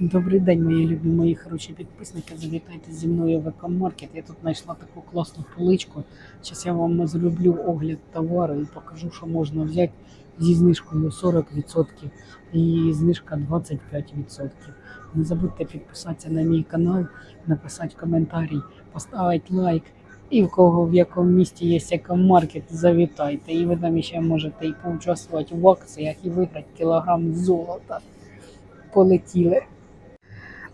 Добрий день, мої любі, мої хороші підписники. Завітайте зі мною в екомаркет. Я тут знайшла таку класну поличку. Зараз я вам зроблю огляд товару і покажу, що можна взяти зі знижкою 40% і знижка 25%. Не забудьте підписатися на мій канал, написати коментарі, поставити лайк. І в кого в якому місті є екомаркет, завітайте. І ви там ще можете і поучаствувати в акціях і виграти кілограм золота. Полетіли.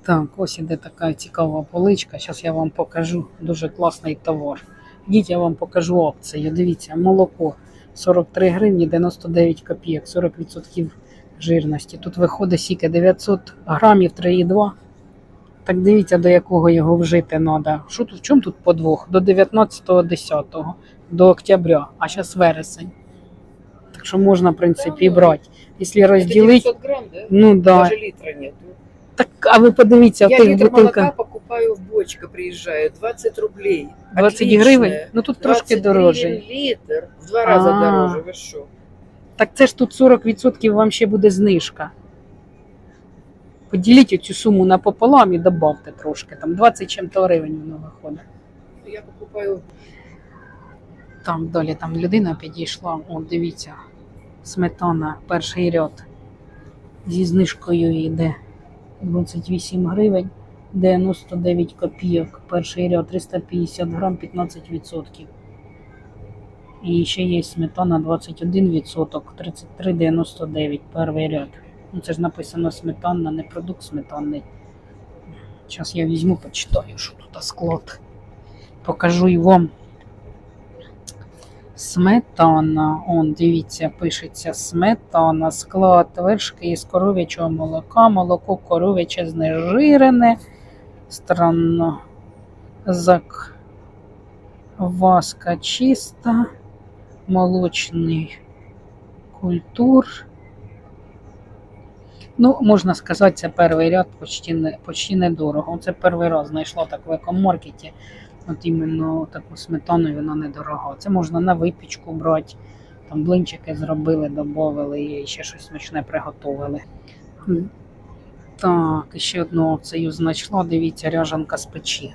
Так, ось іде така цікава поличка. Зараз я вам покажу дуже класний товар. Йдіть, я вам покажу акцію. Дивіться, молоко 43 гривні 99 копійок, 40% жирності. Тут виходить сіки 900 грамів 3,2. Так дивіться, до якого його вжити треба. Що тут, в чому тут подвох? До 19.10, до октября, а зараз вересень. Так що можна, в принципі, брати. Якщо розділити, 900 грамм, да? ну да. Даже литра нет. А ви подивіться, в Я тих бутилках. молока покупаю в бочка, приезжаю, 20 рублей. 20 Отличная. гривень? Ну тут трошки 20 дороже. гривен литр, в два раза А. дороже, ви що? Так це ж тут 40% вам ще буде знижка. Поділіть цю суму напополам і добавте трошки. Там 20 чим-то гривень воно виходить. Я покупаю Там далі там людина підійшла. О, дивіться, сметана, перший ряд. Зі знижкою йде 28 гривень, 99 копійок. Перший ряд 350 грам, 15%. І ще є сметана 21%, 33,99 перший ряд. Ну, це ж написано сметанна, не продукт сметанний. Зараз я візьму, почитаю, що тут склад. Покажу і вам. Сметана, он, дивіться, пишеться сметана, склад вершки із коров'ячого молока, молоко коров'яче знежирене, странно, зак, васка чиста, молочний культур. Ну, можна сказати, це перший ряд почти, не, недорого. Це перший раз знайшла так в екомаркеті. От іменно таку сметану і вона недорога. Це можна на випічку брати. Там блинчики зробили, додали і ще щось смачне приготували. Так, і ще одну опцію знайшла. Дивіться, ряжанка з печі.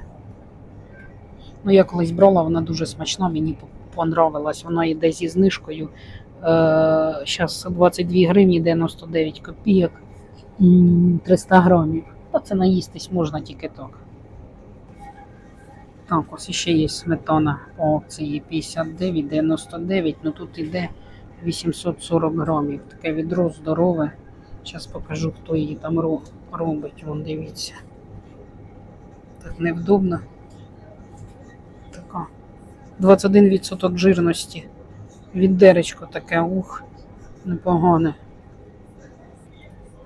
Ну, я колись брала, вона дуже смачна, мені понравилась. Вона йде зі знижкою. Зараз 22 гривні 99 копійок, 300 грамів. Та це наїстись можна тільки так. Так, ось ще є сметана по акції 59,99, ну тут іде 840 грамів. Таке відро здорове. Зараз покажу, хто її там робить. Вон дивіться. Так невдобно. Така. 21% жирності. Віддеречко таке, ух, непогане.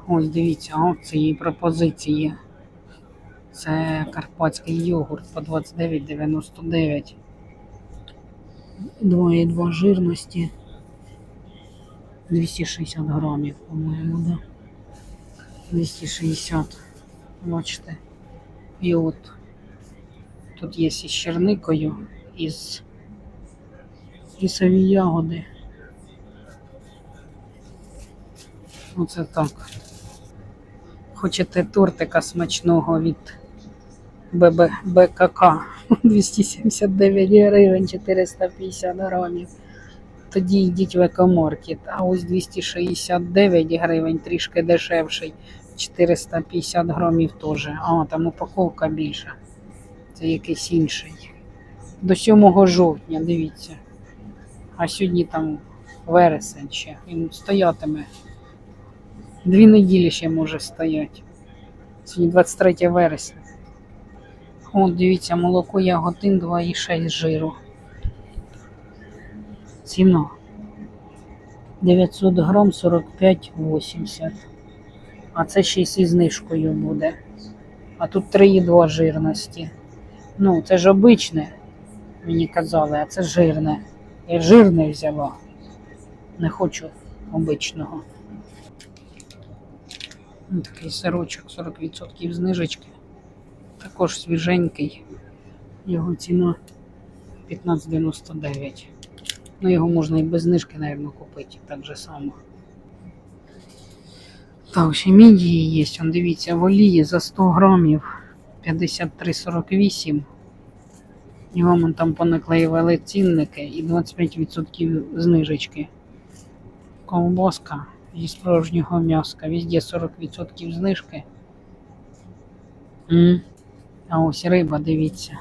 Ось дивіться, акції пропозиції. Це карпатський йогурт по 29,99. 2,2 жирності. 260 грамів, по-моєму, да? 260. Бачите. І от тут є із черникою, із лісові ягоди. Оце так. Хочете тортика смачного від ББ, БКК 279 гривень 450 грамів. Тоді йдіть в екомаркет. А ось 269 гривень, трішки дешевший. 450 грамів теж. А, там упаковка більша. Це якийсь інший. До 7 жовтня, дивіться. А сьогодні там вересень ще. Він стоятиме. Дві неділі ще може стояти. Сьогодні 23 вересня. О, дивіться, молоко яготин 2,6 жиру. Ціна. 900 грам 45,80. А це ще й зі знижкою буде. А тут 3,2 жирності. Ну, це ж обичне, мені казали, а це жирне. Я жирне взяла. Не хочу обичного. Ну, Такий сирочок 40% знижечки. Також свіженький. Його ціна 15,99. Ну, його можна і без знижки, мабуть, купити так же само. Так, ще мідії є. Он, дивіться, в олії за 100 грамів 53,48. І вам он там понаклеювали цінники і 25% знижечки. Ковбаска зі справжнього м'яска. Везде 40% знижки. М. А ось риба, дивіться.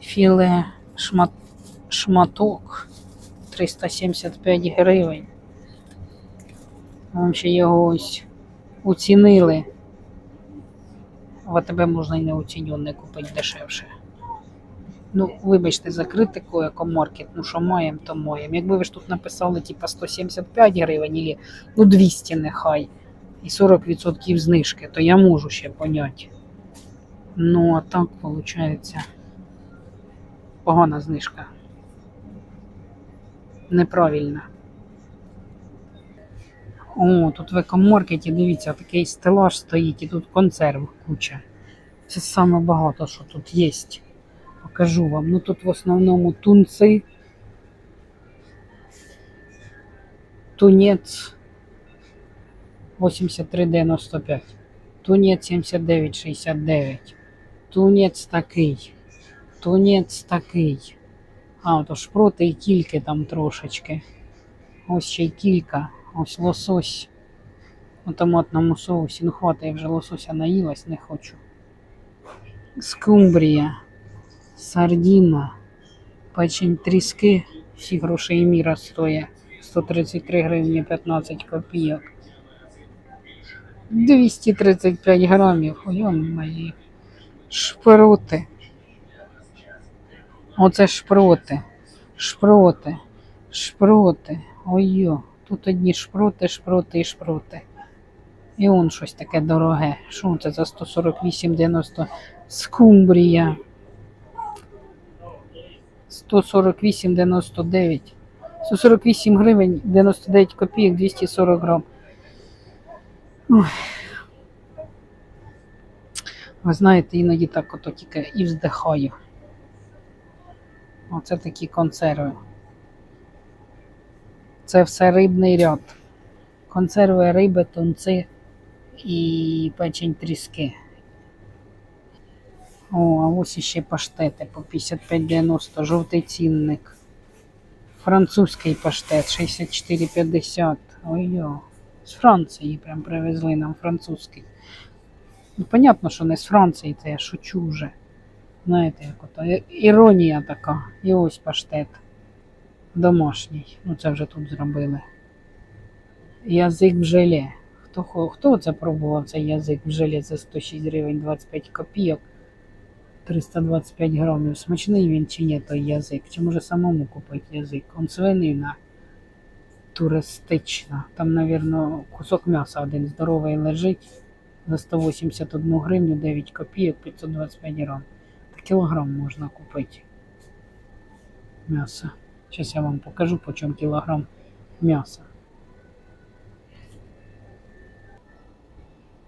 Філе шмат... шматок 375 гривень. Вам ще його ось оцінили. В АТБ можна і не оцінюване купити дешевше. Ну, вибачте, за критику екомаркет, ну що маємо, то маємо. Якби ви ж тут написали типа 175 гривень, або ну 200 нехай, і 40% знижки, то я можу ще поняти. Ну, а так виходить погана знижка. Неправильна. О, тут в екомаркеті, дивіться, такий стелаж стоїть і тут консерв куча. Це саме багато, що тут є. Покажу вам. Ну тут в основному тунці, тунець 83,95, тунець 79,69, тунець такий, тунець такий. А, то шпроти і кільки там трошечки. Ось ще й кілька. Ось лосось у томатному соусі. Ну хватить, я вже лосося наїлась, не хочу. Скумбрія, сардіна, печень тріски, всі гроші міра стоять. 133 гривні 15 копійок. 235 грамів. Ой, мої. Шпроти. Оце шпроти. Шпроти. Шпроти. Ой-йо. Тут одні шпроти, шпроти і шпроти. І он щось таке дороге. Що це за 148,90 скумбрія? 148,99. 148 гривень 99 копійок 240 грам. Ви знаєте, іноді так ото тільки і вздихаю. Оце такі консерви. Це все рибний ряд. Консерви риби, тунці і печень тріски. О, а ось іще паштети по 55,90, жовтий цінник. Французький паштет 64,50. Ой-йо. З Франції прям привезли нам французький. Ну, понятно, що не з Франції, це я шучу вже. Знаєте, як ото. Іронія така. І ось паштет. Домашній. Ну це вже тут зробили. Язик в желе. Хто, хто це пробував цей язик в желе за 106 гривень 25 копійок? 325 грамів. Смачний він чи ні той язик? Чи може самому купити язик? Он свинина туристична. Там, мабуть, кусок м'яса один здоровий лежить за 181 гривню 9 копійок 525 грам. Та кілограм можна купити. М'яса. Зараз я вам покажу, по чому кілограм м'яса.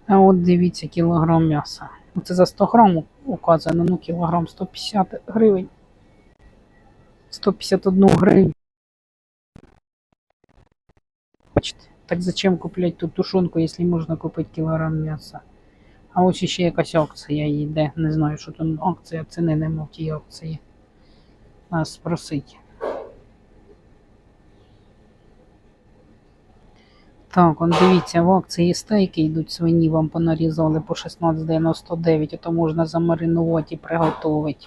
А от дивіться, кілограм м'яса. Ну, Це за 100 грам указано, ну кілограм 150 гривень. 151 гривень. Бачите, так зачем купляти ту тушонку, якщо можна купити кілограм м'яса? А ось ще якась акція йде. Не знаю, що тут акція, ціни нема в тій акції. Треба спросити. Так, он дивіться, в акції стейки йдуть свині, вам понарізали по 16,99, а то можна замаринувати і приготувати.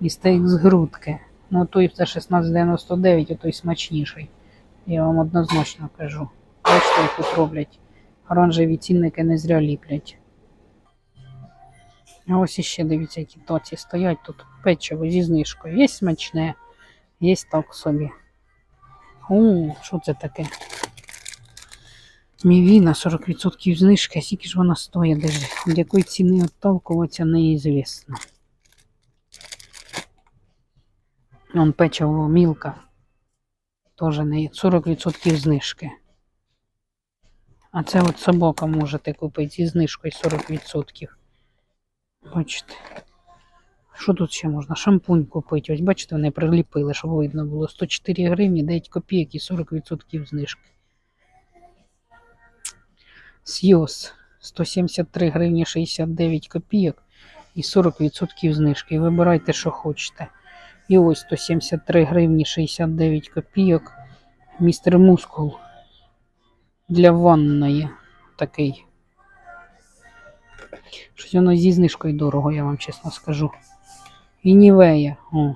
І стейк з грудки. Ну, той це 16,99, а той смачніший. Я вам однозначно кажу. Бачите, як тут роблять. Оранжеві цінники не зря ліплять. А ось іще дивіться, які тоці стоять тут печиво зі знижкою. Є смачне, є так собі. О, що це таке? Мівіна 40% знижки, скільки ж вона стоїть даже. Від якої ціни отталкуватися неізвісно. Вон печиво мілка. Тоже не є. 40% знижки. А це от собака можете купити зі знижкою 40%. Бачите. Що тут ще можна? Шампунь купити. Ось бачите, вони приліпили, щоб видно було. 104 гривні, 9 копійок і 40% знижки. Сйоз 173 гривні 69 копійок і 40% знижки. Вибирайте, що хочете. І ось 173 гривні 69 копійок. Містер Мускул для ванної такий. Щось воно зі знижкою дорого, я вам чесно скажу. І Нівея. О.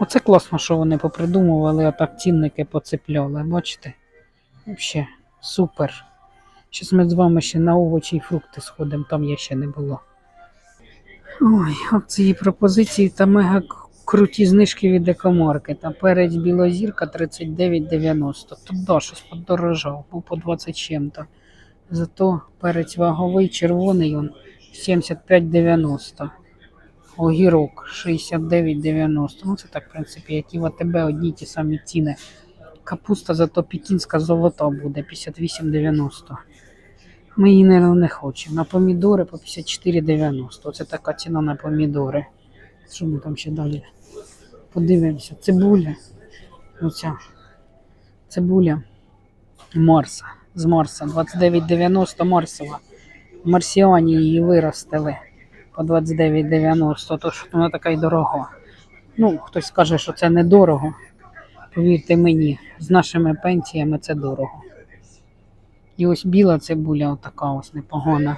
Оце класно, що вони попридумували, а так цінники поцепляли. Бачите? Взагалі, супер. Щас ми з вами ще на овочі і фрукти сходимо, там я ще не було. Ой, опції пропозиції та мега круті знижки від екомаркета. Перець білозірка 39,90. Тут щось подорожав, був по 20 чим-то. Зато перець ваговий, червоний он 75,90. Огірок 69,90. Ну це так, в принципі, як і в АТБ одні ті самі ціни. Капуста зато пекінська золота буде 58,90. Ми її, мабуть, не хочемо. На помідори по 54,90. Оце така ціна на помідори. Що ми там ще далі? Подивимося. Цибуля. Оця. Цибуля Марса. З Марса. 29,90 Марсова. Марсіані її виростили по 29,90. То що вона така й дорога. Ну, хтось скаже, що це недорого. Повірте мені, з нашими пенсіями це дорого. І ось біла цибуля, отака ось непогана.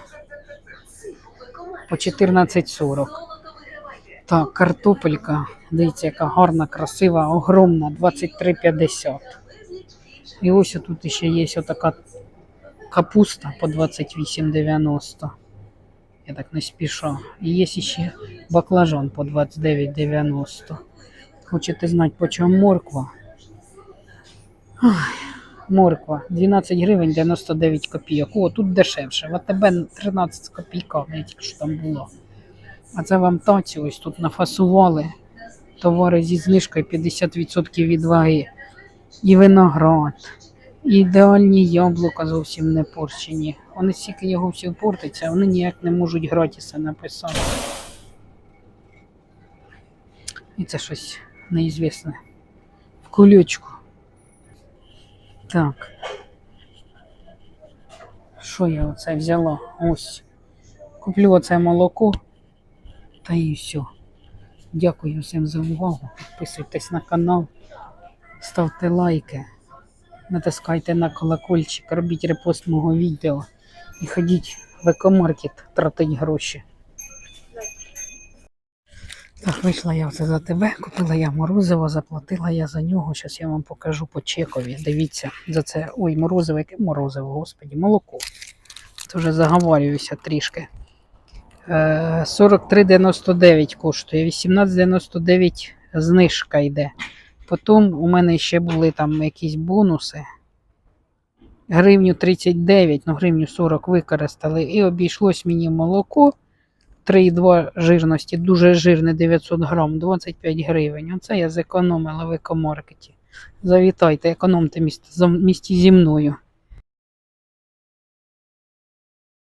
По 14,40. Так, картопелька. Дивіться, яка гарна, красива, огромна, 23,50. І ось тут ще є отака капуста по 28,90. Я так не спішу. І є ще баклажан по 29,90. Хочете знати, по чому морква? Ой, морква 12 гривень 99 копійок. О, тут дешевше. В АТБ 13 з копійками, тільки там було. А це вам таці ось тут нафасували. Товари зі знижкою 50% від ваги. І виноград. Ідеальні яблука зовсім не порчені. Вони стільки його всі портиться, вони ніяк не можуть гратіса написати. І це щось неізвісне. В кульочку. Так. Що я оце взяла? Ось. Куплю оце молоко. Та і все. Дякую всім за увагу. Підписуйтесь на канал, ставте лайки, натискайте на колокольчик, робіть репост мого відео і ходіть в екомаркет, тратить гроші. Так, вийшла я це за тебе, купила я морозиво, заплатила я за нього. Зараз я вам покажу по чекові. Дивіться, за це. Ой, морозиво, яке морозиво, господі, молоко. Це вже заговорююся трішки. Е, 43,99 коштує, 18,99 знижка йде. Потім у мене ще були там якісь бонуси. Гривню 39, ну гривню 40 використали. І обійшлось мені молоко 3,2 жирності, дуже жирне 900 грам, 25 гривень. Оце я зекономила в екомаркеті. Завітайте, економте місті зі мною.